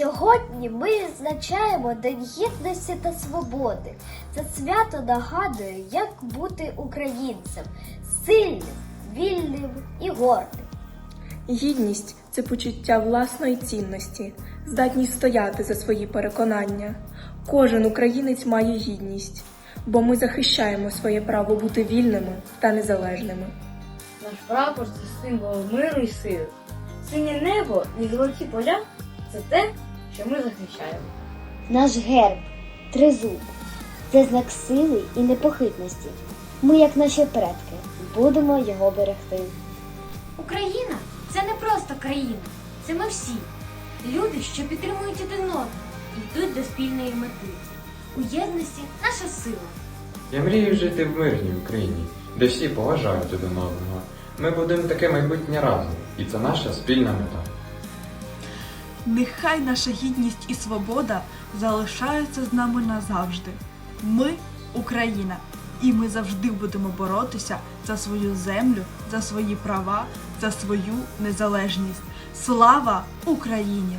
Сьогодні ми відзначаємо День Гідності та Свободи. Це свято нагадує, як бути українцем сильним, вільним і гордим. Гідність це почуття власної цінності, здатність стояти за свої переконання. Кожен українець має гідність, бо ми захищаємо своє право бути вільними та незалежними. Наш прапор це символ миру і сили. Синє небо і золоті поля це те, що ми захищаємо. Наш герб тризуб це знак сили і непохитності. Ми, як наші предки, будемо його берегти. Україна це не просто країна, це ми всі. Люди, що підтримують один одного і йдуть до спільної мети. У єдності наша сила. Я мрію жити в мирній Україні, де всі поважають один одного. Ми будемо таке майбутнє разом, і це наша спільна мета. Нехай наша гідність і свобода залишаються з нами назавжди. Ми Україна, і ми завжди будемо боротися за свою землю, за свої права, за свою незалежність. Слава Україні!